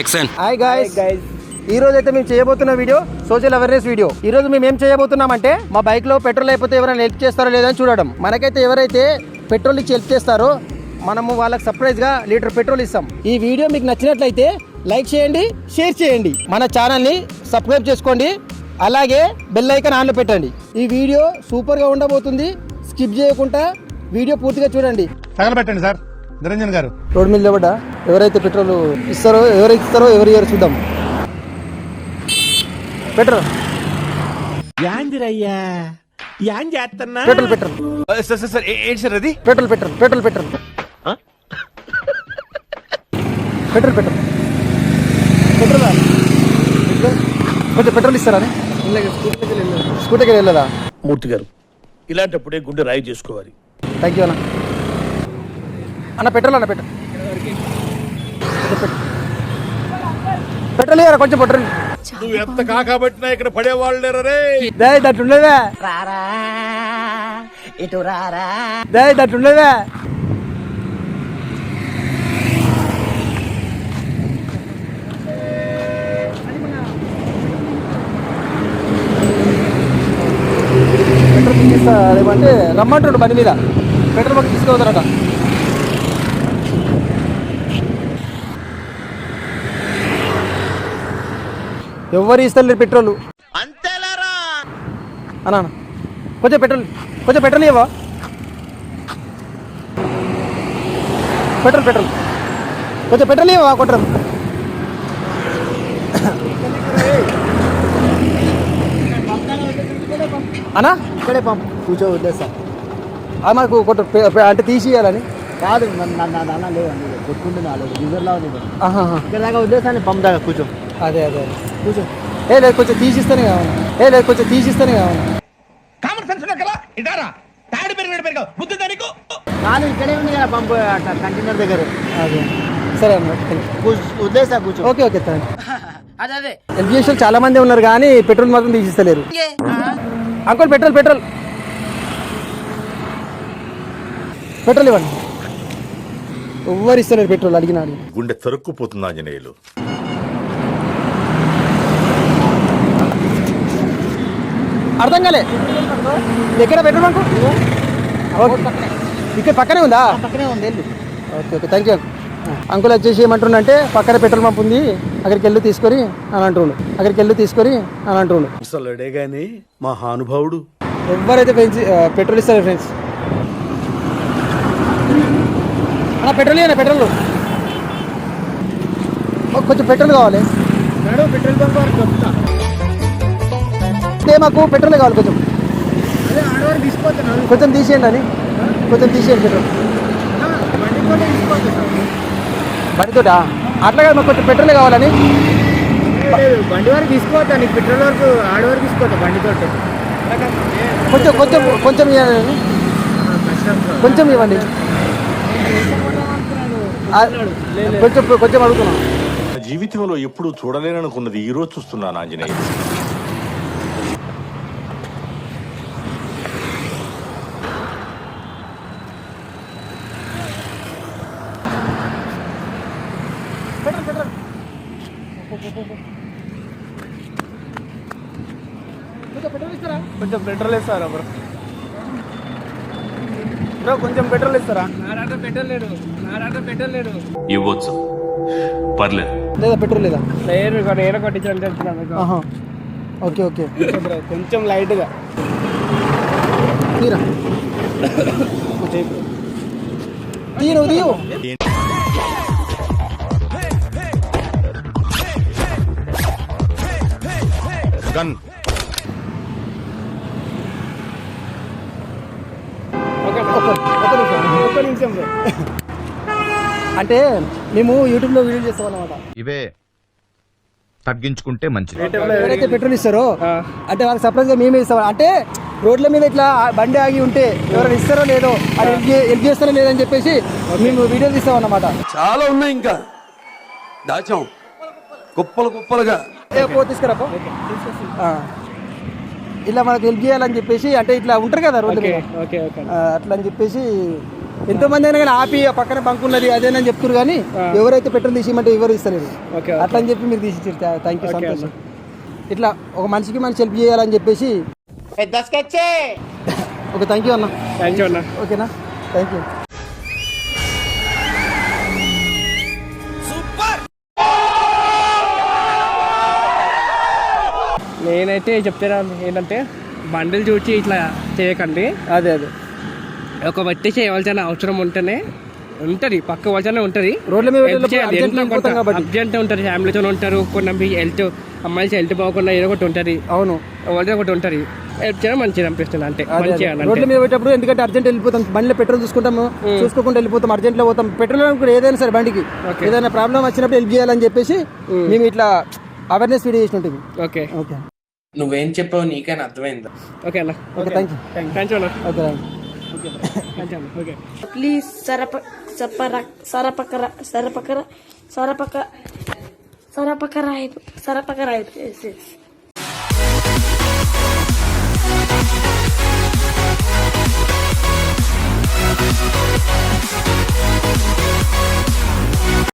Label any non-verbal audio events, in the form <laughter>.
ఎక్సెన్ hi guys ఈ రోజు అయితే మేము చేయబోతున్న వీడియో సోషల్ అవేర్నెస్ వీడియో ఈ రోజు మేము ఏం చేయబోతున్నామంటే మా బైక్లో పెట్రోల్ అయిపోతే ఎవరైనా హెల్ప్ చేస్తారో లేదో అని చూడడం మనకైతే ఎవరైతే పెట్రోల్ ఇచ్చి హెల్ప్ చేస్తారో మనము వాళ్ళకి సర్ప్రైజ్గా లీటర్ పెట్రోల్ ఇస్తాం. ఈ వీడియో మీకు నచ్చినట్లయితే లైక్ చేయండి షేర్ చేయండి. మన ఛానల్ని సబ్స్క్రైబ్ చేసుకోండి. అలాగే బెల్ ఐకాన్ ఆన్లో పెట్టండి. ఈ వీడియో సూపర్గా ఉండబోతుంది. స్కిప్ చేయకుండా వీడియో పూర్తిగా చూడండి. తగలబెట్టండి సార్ నిరంజన్ గారు. రోడ్ మీద నిలబడ్డా? ఎవరైతే పెట్రోల్ ఇస్తారో ఎవరైతే ఇస్తారో ఎవరు ఇయ్యారో చూద్దాం. పెట్రోల్. యాందిరయ్యా యాన్ చేస్తున్నా petrol petrol. Sir sir sir ఏంటి సార్ అది? Petrol petrol petrol petrol. Petrol petrol. Petrol? కొంచెం పెట్రోల్ ఇస్తారా? అని? స్కూటీకి వెళ్ళదా మూర్తి గారు ఇలాంటప్పుడే గుండె రాయి చేసుకోవాలి. థ్యాంక్ యూ అన్న. అన్న పెట్రోల్ అన్న పెట్రోల్ పెట్రోల్ ఇవ్వరా కొంచెం పెట్రోల్ నువ్వు ఎంత కాకబట్టినా ఇక్కడ పడేవాళ్ళు లేరా రే? దే దట్ ఉండేవే దే దట్ ఉండేవే పెట్రోల్ తీసిస్తా ఏమంటే రమ్మంటుండు బండి మీద. పెట్రోల్ బంక్ తీసుకుపోతారట. ఎవరు ఇస్తారు పెట్రోల్. అన్నా అన్న. కొంచెం పెట్రోల్ కొంచెం పెట్రోల్ ఇవ్వవా? Petrol petrol. కొంచెం పెట్రోల్ ఇవ్వవా కొట్టరు అన్నా? ఇక్కడే పంపు కూర్చో వదిలేస్తాం. ఆ మాకు కొట్టు అంటే తీసి ఇవ్వాలని కాదు నన్ను నన్ను లేదండి కొట్టుకుంటే నాలేదు రిజర్వ్ లాగా లేదు. ఆహాహా. ఇక్కడ దాకా వదిలేస్తాను పంపు దాకా కూర్చో. అదే అదే కూర్చో. ఏ లేదు కొంచెం తీసిస్తేనే కావాలి. ఏ లేదు కొంచెం తీసిస్తేనే కావాలి. కామన్ సెన్స్ కదా? ఇదారా తాడి పెరిగినట్టు పెరిగావు. బుద్ధి దానికి కాదు ఇక్కడే ఉంది కదా పంపు కంటైనర్ దగ్గర. అదే. సరే కూర్చో ఓకే ఓకే థ్యాంక్ <laughs> ఎడ్యుకేషన్ చాలా మంది ఉన్నారు కానీ పెట్రోల్ మాత్రం తీసిస్తలేరు. Uncle petrol petrol. పెట్రోల్ ఇవ్వండి. ఎవ్వరు ఇస్తలేరు పెట్రోల్ అడిగిన అడిగి గుండె తరుక్కుపోతుంది ఆంజనేయులు. అర్థం కాలే. ఎక్కడ పెట్రోల్ బంకు? ఓకే. ఇక్కడ పక్కనే ఉందా? పక్కనే ఉంది okay okay thank you uncle వచ్చేసి ఏమంటుండంటే పక్కన పెట్రోల్ పంప్ ఉంది అక్కడికి వెళ్ళి తీసుకొని అని అంటుండు. అక్కడికి వెళ్ళి తీసుకొని అని అంటుండు. అసలుడే గాని మా హానుభావుడు ఎవరైతే ఫ్రెండ్స్ పెట్రోల్ ఇస్తారు ఫ్రెండ్స్? అన్న పెట్రోల్ ఇవ్వనా పెట్రోల్? కొంచెం పెట్రోల్ కావాలి. పెట్రోల్ బంక్ వరకు వస్తా ఇదే మాకు పెట్రోల్ కావాలి కొంచెం. కొంచెం తీసేయండి అని. కొంచెం తీసేయండి పెట్రోల్. బండితోటా అట్లా కాదు మాకు కొంచెం పెట్రోల్ కావాలని. బండి వరకు తీసుకుపోతా నీకు పెట్రోల్ వరకు ఆడవారు తీసుకుపోతా బండితో కొంచెం కొంచెం కొంచెం ఇవ్వండి. కొంచెం ఇవ్వండి. కొంచెం కొంచెం అడుగుతున్నాం. నా జీవితంలో ఎప్పుడూ చూడలేననుకున్నది ఈ రోజు చూస్తున్నాను ఆంజనేయులు కొంచెం పెట్రోల్ ఇస్తారా బ్రో? బ్రో కొంచెం పెట్రోల్ ఇస్తారా ఇవ్వచ్చు. పర్లేదు. లేదా పెట్రోల్ లేదా? చెప్తున్నాను ఆహా. Okay okay. బ్రో కొంచెం లైట్గా. తీరా. తీరు తీయు గన్ అంటే మేము యూట్యూబ్లో వీడియో చేస్తాం అన్నమాట ఇవే తగ్గించుకుంటే మంచిది. ఎవరైతే పెట్రోల్ ఇస్తారో అంటే వాళ్ళకి సర్ప్రైజ్గా మేమే ఇస్తాం. అంటే రోడ్ల మీద ఇట్లా బండి ఆగి ఉంటే ఎవరైనా ఇస్తారో లేదో అది హెల్ప్ చేస్తారో లేదని చెప్పేసి మేము వీడియో తీస్తాం అన్నమాట చాలా ఉన్నాయి ఇంకా. దాచాం. కుప్పలు కుప్పలుగా. తీసుకురా. ఇలా మనకు హెల్ప్ చేయాలని చెప్పేసి అంటే ఇట్లా ఉంటారు కదా మీద. Okay okay. ఆ, అట్లా అని చెప్పేసి ఎంతో మంది అయినా కానీ ఆపి ఆ పక్కన బంక్ ఉన్నది అదేనని చెప్తున్నారు కానీ ఎవరైతే పెట్రోల్ తీసిమంటే ఎవరు ఇస్తలేరు. ఓకే అట్లా అని చెప్పి మీరు తీసి థ్యాంక్ యూ సంతోషం. ఇట్లా ఒక మనిషికి మనిషి హెల్ప్ చేయాలని చెప్పేసి <laughs> ఒక థ్యాంక్ యూ అన్న. థ్యాంక్ యూ అన్న. ఓకేనా? థ్యాంక్ యూ నేనైతే చెప్తారా ఏంటంటే బండిల్ చూసి ఇట్లా చేయకండి. అదే అదే. ఒక వ్యక్తి చేయవలసిన అవసరం ఉంటేనే ఉంటుంది పక్క వలసనే ఉంటుంది. రోడ్ల మీద అర్జెంట్ ఉంటుంది. ఫ్యామిలీతో ఉంటారు. కొన్ని హెల్త్ అమ్మాయిలు హెల్త్ బాగకుండా ఏదో ఒకటి ఉంటుంది. అవును. వాళ్ళది ఒకటి ఉంటుంది. హెల్ప్ చేయడం మంచిది అనిపిస్తుంది అంటే. రోడ్ల. మీద పెట్టేటప్పుడు ఎందుకంటే అర్జెంట్ వెళ్ళిపోతాం. బండిలో పెట్రోల్ చూసుకుంటాము. చూసుకోకుండా వెళ్ళిపోతాం. అర్జెంట్లో పోతాం. పెట్రోల్ కూడా ఏదైనా సరే బండికి. ఏదైనా ప్రాబ్లం వచ్చినప్పుడు హెల్ప్ చేయాలని చెప్పేసి మేము ఇట్లా అవేర్నెస్ వీడియో చేసి ఉంటుంది ఓకే ఓకే నువ్వేం చెప్పావు నీకైనా అర్థమైందా ఓకే అన్న okay thank you thank you అన్న ఓకే ఓకే థ్యాంక్ యూ అన్న ఓకే ప్లీజ్ సరప సపర సరపకర సరపకర సరపక సరపకర సరపకర ఎస్ ఎస్